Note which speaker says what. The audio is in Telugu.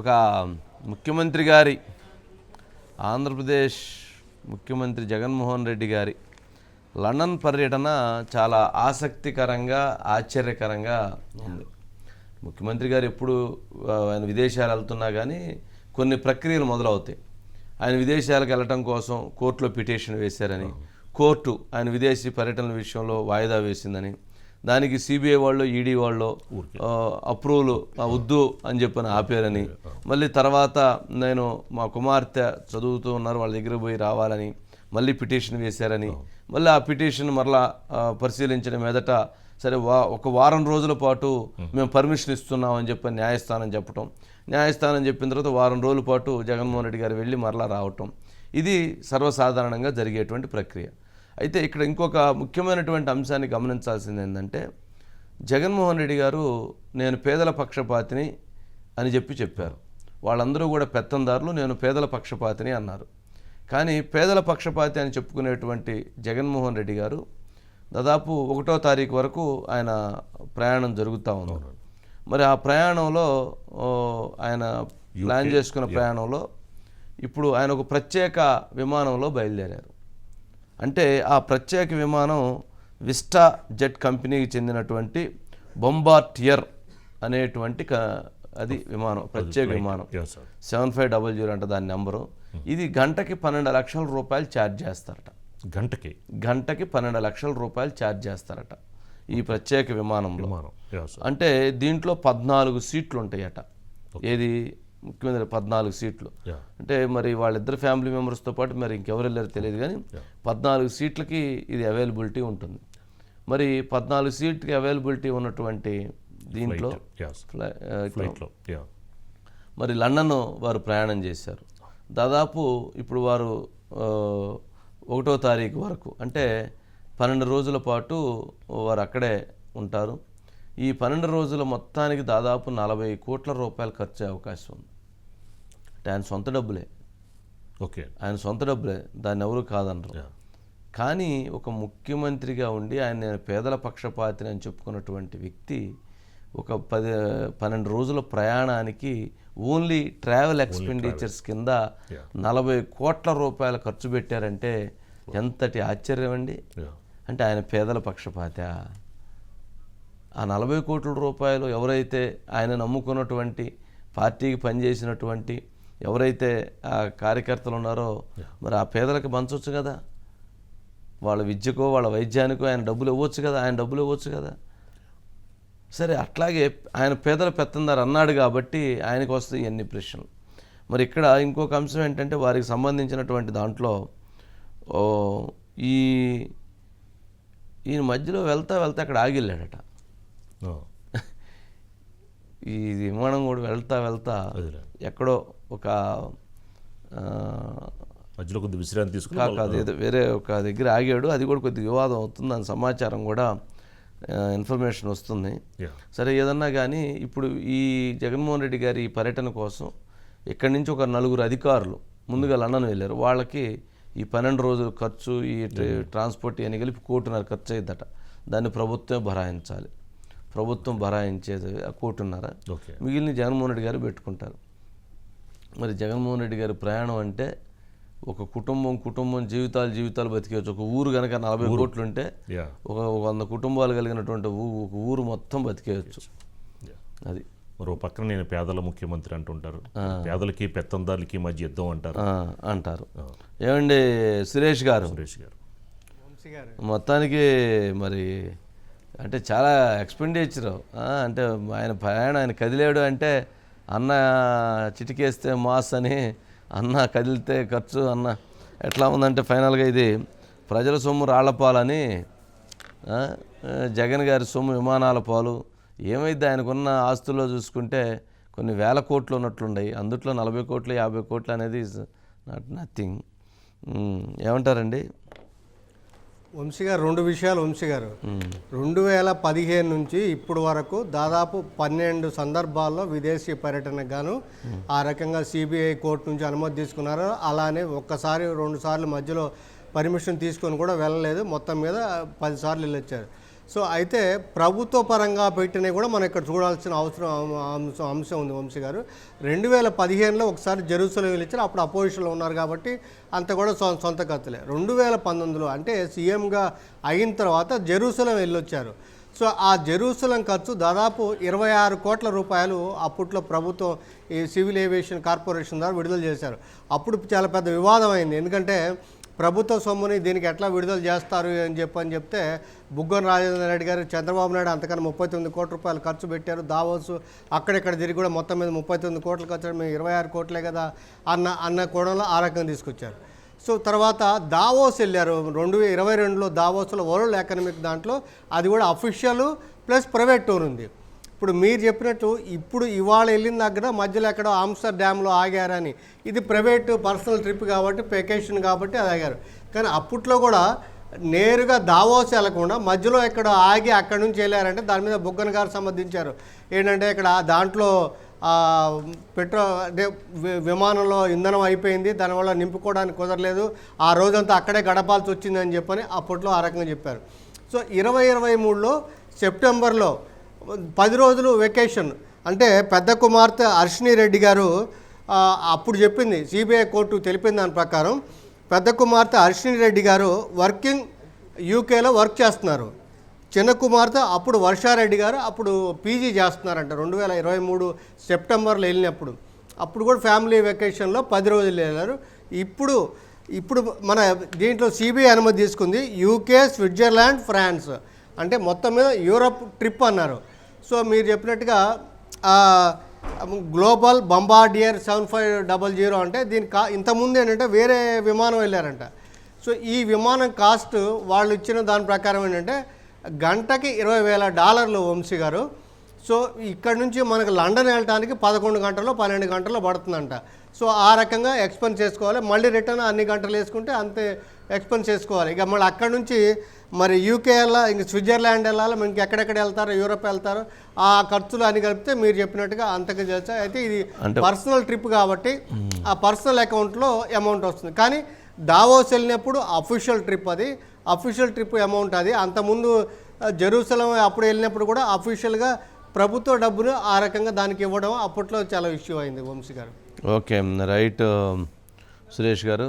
Speaker 1: ఒక ముఖ్యమంత్రి గారి ఆంధ్రప్రదేశ్ ముఖ్యమంత్రి జగన్మోహన్ రెడ్డి గారి లండన్ పర్యటన చాలా ఆసక్తికరంగా ఆశ్చర్యకరంగా ఉంది. ముఖ్యమంత్రి గారు ఎప్పుడు ఆయన విదేశాలు వెళ్తున్నా కానీ కొన్ని ప్రక్రియలు మొదలవుతాయి. ఆయన విదేశాలకు వెళ్ళటం కోసం కోర్టులో పిటిషన్ వేశారని కోర్టు ఆయన విదేశీ పర్యటనల విషయంలో వాయిదా వేసిందని దానికి సిబిఐ వాళ్ళు ఈడీ వాళ్ళు అప్రూవల్ వద్దు అని చెప్పని ఆపారని. మళ్ళీ తర్వాత నేను మా కుమార్తె చదువుతూ ఉన్నారు వాళ్ళ దగ్గర పోయి రావాలని మళ్ళీ పిటిషన్ వేశారని. మళ్ళీ ఆ పిటిషన్ మరలా పరిశీలించిన మీదట సరే వా ఒక వారం రోజుల పాటు మేము పర్మిషన్ ఇస్తున్నాం అని చెప్పి న్యాయస్థానం చెప్పటం. న్యాయస్థానం చెప్పిన తర్వాత వారం రోజుల పాటు జగన్మోహన్ రెడ్డి గారు వెళ్ళి మరలా రావటం. ఇది సర్వసాధారణంగా జరిగేటువంటి ప్రక్రియ. అయితే ఇక్కడ ఇంకొక ముఖ్యమైనటువంటి అంశాన్ని గమనించాల్సింది ఏంటంటే జగన్మోహన్ రెడ్డి గారు నేను పేదల పక్షపాతిని అని చెప్పి చెప్పారు. వాళ్ళందరూ కూడా పెత్తందారులు నేను పేదల పక్షపాతిని అన్నారు. కానీ పేదల పక్షపాతి అని చెప్పుకునేటువంటి జగన్మోహన్ రెడ్డి గారు దాదాపు ఒకటో తారీఖు వరకు ఆయన ప్రయాణం జరుగుతూ ఉంది మరి ఆ ప్రయాణంలో ఆయన ప్లాన్ చేసుకున్న ప్రయాణంలో ఇప్పుడు ఆయన ఒక ప్రత్యేక విమానంలో బయలుదేరారు. అంటే ఆ ప్రత్యేక విమానం విస్టా జెట్ కంపెనీకి చెందినటువంటి బొంబార్టియర్ అనేటువంటి అది విమానం ప్రత్యేక విమానం. సెవెన్ ఫైవ్ డబల్ జీరో అంటే దాని నెంబరు. ఇది గంటకి పన్నెండు లక్షల రూపాయలు ఛార్జ్ చేస్తారట.
Speaker 2: గంటకి?
Speaker 1: గంటకి పన్నెండు లక్షల రూపాయలు ఛార్జ్ చేస్తారట. ఈ ప్రత్యేక విమానంలో. అంటే దీంట్లో పద్నాలుగు సీట్లు ఉంటాయట. ఏది? ముఖ్యమంత్రి పద్నాలుగు సీట్లు. అంటే మరి వాళ్ళిద్దరు ఫ్యామిలీ మెంబర్స్తో పాటు మరి ఇంకెవరు వెళ్ళారో తెలియదు కానీ పద్నాలుగు సీట్లకి ఇది అవైలబిలిటీ ఉంటుంది. మరి పద్నాలుగు సీట్కి అవైలబిలిటీ ఉన్నటువంటి దీంట్లో మరి లండన్ వారు ప్రయాణం చేశారు. దాదాపు ఇప్పుడు వారు ఒకటో తారీఖు వరకు అంటే పన్నెండు రోజుల పాటు వారు అక్కడే ఉంటారు. ఈ పన్నెండు రోజుల మొత్తానికి దాదాపు నలభై కోట్ల రూపాయలు ఖర్చు అవకాశం ఉంది. ఆయన సొంత డబ్బులే.
Speaker 2: ఓకే.
Speaker 1: ఆయన సొంత డబ్బులే. దాన్ని ఎవరు కాదనరు. కానీ ఒక ముఖ్యమంత్రిగా ఉండి ఆయన నేను పేదల పక్షపాతిని అని చెప్పుకున్నటువంటి వ్యక్తి ఒక పది పన్నెండు రోజుల ప్రయాణానికి ఓన్లీ ట్రావెల్ ఎక్స్పెండిచర్స్ కింద. నలభై కోట్ల రూపాయలు ఖర్చు పెట్టారంటే ఎంతటి ఆశ్చర్యం అండి? అంటే ఆయన పేదల పక్షపాత. ఆ నలభై కోట్ల రూపాయలు ఎవరైతే ఆయన నమ్ముకున్నటువంటి పార్టీకి పనిచేసినటువంటి ఎవరైతే ఆ కార్యకర్తలు ఉన్నారో మరి ఆ పేదలకు పంచవచ్చు కదా. వాళ్ళ విద్యకో వాళ్ళ వైద్యానికో ఆయన డబ్బులు ఇవ్వచ్చు కదా ఆయన డబ్బులు ఇవ్వచ్చు కదా. సరే అట్లాగే ఆయన పేదల పెత్తందారు అన్నాడు కాబట్టి ఆయనకు వస్తాయి ఎన్ని ప్రశ్నలు. మరి ఇక్కడ ఇంకొక అంశం ఏంటంటే వారికి సంబంధించినటువంటి దాంట్లో ఓ, ఈ ఈయన మధ్యలో వెళ్తా వెళ్తా అక్కడ ఆగిల్లాడట. ఈ విమానం కూడా వెళ్తా వెళ్తా. ఎక్కడో ఒక
Speaker 2: మధ్యలో కొద్ది విశ్రాంతి తీసుకుని
Speaker 1: కాదు ఏదో వేరే ఒక దగ్గర ఆగాడు. అది కూడా కొద్దిగా వివాదం అవుతుంది. దాని సమాచారం కూడా ఇన్ఫర్మేషన్ వస్తుంది. సరే ఏదన్నా కానీ ఇప్పుడు ఈ జగన్మోహన్ రెడ్డి గారి పర్యటన కోసం ఇక్కడి నుంచి ఒక నలుగురు అధికారులు ముందుగా లండన్ వెళ్ళారు. వాళ్ళకి ఈ పన్నెండు రోజుల ఖర్చు ఈ ట్ర- ట్రాన్స్పోర్ట్ ఇవన్నీ కలిపి కోటిన్నర ఖర్చు అయ్యిద్దట దాన్ని ప్రభుత్వం భరాయించాలి. ప్రభుత్వం భరాయించేది ఆ కోటిన్నర.
Speaker 2: ఓకే.
Speaker 1: మిగిలిన జగన్మోహన్ రెడ్డి గారు పెట్టుకుంటారు. మరి జగన్మోహన్ రెడ్డి గారి ప్రయాణం అంటే ఒక కుటుంబం కుటుంబం జీవితాలు జీవితాలు బతికేయచ్చు ఒక ఊరు కనుక నలభై కోట్లు ఉంటే ఒక వంద కుటుంబాలు కలిగినటువంటి ఒక ఊరు మొత్తం బతికేయచ్చు. అది.
Speaker 2: మరో పక్కన నేను పేదల ముఖ్యమంత్రి అంటుంటారు. పేదలకి పెత్తందారులకి మధ్య యుద్ధం అంటారు.
Speaker 1: అంటారు. ఏమండి సురేష్ గారు?
Speaker 2: సురేష్ గారు.
Speaker 1: మొత్తానికి మరి అంటే చాలా ఎక్స్పెండిచర్ అంటే ఆయన ప్రయాణం ఆయన కదిలేడు అంటే అన్న చిటికేస్తే మాస్ అని అన్న కదిలితే ఖర్చు అన్న ఎట్లా ఉందంటే ఫైనల్గా ఇది ప్రజల సొమ్ము రాళ్ళపాలని జగన్ గారి సొమ్ము విమానాల పాలు. ఏమైంది ఆయనకున్న ఆస్తుల్లో చూసుకుంటే కొన్ని వేల కోట్లు ఉన్నట్లున్నాయి అందుట్లో నలభై కోట్లు యాభై కోట్లు అనేది నాట్ నథింగ్ ఏమంటారండి?
Speaker 3: వంశీ గారు రెండు విషయాలు వంశీ గారు. రెండు వేల పదిహేను నుంచి ఇప్పుడు వరకు దాదాపు పన్నెండు సందర్భాల్లో విదేశీ పర్యటనకు గాను ఆ రకంగా సిబిఐ కోర్టు నుంచి అనుమతి తీసుకున్నారు. అలానే ఒక్కసారి రెండు సార్లు మధ్యలో పర్మిషన్ తీసుకొని కూడా వెళ్ళలేదు. మొత్తం మీద పది సార్లు వెళ్ళొచ్చారు. సో అయితే ప్రభుత్వ పరంగా పెట్టినవి కూడా మనం ఇక్కడ చూడాల్సిన అవసరం అంశం అంశం ఉంది వంశీ గారు. రెండు వేల పదిహేనులో ఒకసారి జెరూసలం వెళ్ళిచ్చారు అప్పుడు అపోజిషన్లో ఉన్నారు కాబట్టి అంత కూడా సొ- సొంత ఖర్చులే రెండు వేల పంతొమ్మిదిలో అంటే సీఎంగా అయిన తర్వాత జెరూసలం వెళ్ళొచ్చారు. సో ఆ జెరూసలం ఖర్చు దాదాపు ఇరవై ఆరు కోట్ల రూపాయలు అప్పట్లో ప్రభుత్వం ఈ సివిల్ ఏవియేషన్ కార్పొరేషన్ ద్వారా విడుదల చేశారు. అప్పుడు చాలా పెద్ద వివాదం అయింది ఎందుకంటే ప్రభుత్వ సొమ్ముని దీనికి ఎట్లా విడుదల చేస్తారు అని చెప్పి అని చెప్తే బుగ్గన రాజేంద్ర రెడ్డి గారు చంద్రబాబు నాయుడు అంతకన్నా ముప్పై తొమ్మిది కోట్ల రూపాయలు ఖర్చు పెట్టారు. దావోసు అక్కడెక్కడ తిరిగి కూడా మొత్తం మీద ముప్పై తొమ్మిది కోట్లు ఖర్చు మేము ఇరవై ఆరు కోట్లే కదా అన్న అన్న కోణంలో ఆ రకంగా తీసుకొచ్చారు. సో తర్వాత దావోస్ వెళ్ళారు. రెండు వేల ఇరవై రెండులో దావోస్లో వరల్డ్ ఎకనామిక్ దాంట్లో అది కూడా అఫీషియల్ ప్లస్ ప్రైవేట్ టూర్ ఉంది. ఇప్పుడు మీరు చెప్పినట్టు ఇప్పుడు ఇవాళ వెళ్ళిన దగ్గర మధ్యలో ఎక్కడో ఆమ్స్టర్ డ్యామ్లో ఆగారని. ఇది ప్రైవేట్ పర్సనల్ ట్రిప్ కాబట్టి వెకేషన్ కాబట్టి అది ఆగారు. కానీ అప్పట్లో కూడా నేరుగా దావోస్ వెళ్ళకుండా మధ్యలో ఎక్కడ ఆగి అక్కడి నుంచి వెళ్ళారంటే దాని మీద బుగ్గన గారు సంబంధించారు. ఏంటంటే ఇక్కడ దాంట్లో పెట్రో అంటే విమానంలో ఇంధనం అయిపోయింది. దానివల్ల నింపుకోవడానికి కుదరలేదు. ఆ రోజంతా అక్కడే గడపాల్సి వచ్చిందని చెప్పని అప్పట్లో ఆ రకంగా చెప్పారు. సో ఇరవై ఇరవై మూడులో సెప్టెంబర్లో పది రోజులు వెకేషన్ అంటే పెద్ద కుమార్తె అర్షిని రెడ్డి గారు అప్పుడు చెప్పింది సిబిఐ కోర్టు తెలిపిన దాని ప్రకారం పెద్ద కుమార్తె అర్షిని రెడ్డి గారు వర్కింగ్ యూకేలో వర్క్ చేస్తున్నారు. చిన్న కుమార్తె అప్పుడు వర్షారెడ్డి గారు అప్పుడు పీజీ చేస్తున్నారంట రెండు వేల ఇరవై మూడు సెప్టెంబర్లో వెళ్ళినప్పుడు. అప్పుడు కూడా ఫ్యామిలీ వెకేషన్లో పది రోజులు వెళ్ళారు. ఇప్పుడు ఇప్పుడు మన దీంట్లో సిబిఐ అనుమతి తీసుకుంది యూకే స్విట్జర్లాండ్ ఫ్రాన్స్ అంటే మొత్తం మీద యూరప్ ట్రిప్ అన్నారు. సో మీరు చెప్పినట్టుగా global Bombardier seven five double zero అంటే దీని కా ఇంతకుముందు ఏంటంటే వేరే విమానం వెళ్ళారంట. సో ఈ విమానం కాస్ట్ వాళ్ళు ఇచ్చిన దాని ప్రకారం ఏంటంటే గంటకి ఇరవై వేల డాలర్లు వంశీ గారు. సో ఇక్కడ నుంచి మనకు లండన్ వెళ్ళడానికి పదకొండు గంటల్లో పన్నెండు గంటల్లో పడుతుందంట. సో ఆ రకంగా ఎక్స్పెన్స్ చేసుకోవాలి. మళ్ళీ రిటర్న్ అన్ని గంటలు వేసుకుంటే అంతే ఎక్స్పెన్స్ చేసుకోవాలి. ఇక మళ్ళీ అక్కడ నుంచి మరి యూకే వెళ్ళా ఇంక స్విట్జర్లాండ్ వెళ్ళాలి ఇంక ఎక్కడెక్కడ వెళ్తారు యూరోప్ వెళ్తారు ఆ ఖర్చులు అని కలిపితే మీరు చెప్పినట్టుగా అంతకు తెలుసా అయితే ఇది పర్సనల్ ట్రిప్ కాబట్టి ఆ పర్సనల్ అకౌంట్లో అమౌంట్ వస్తుంది. కానీ దావోస్ వెళ్ళినప్పుడు అఫీషియల్ ట్రిప్ అది. అఫీషియల్ ట్రిప్ అమౌంట్ అది. అంతకుముందు జెరూసలం అప్పుడు వెళ్ళినప్పుడు కూడా అఫీషియల్గా ప్రభుత్వ డబ్బును ఆ రకంగా దానికి ఇవ్వడం అప్పట్లో చాలా ఇష్యూ అయింది వంశీ గారు.
Speaker 1: ఓకే రైట్ సురేష్ గారు.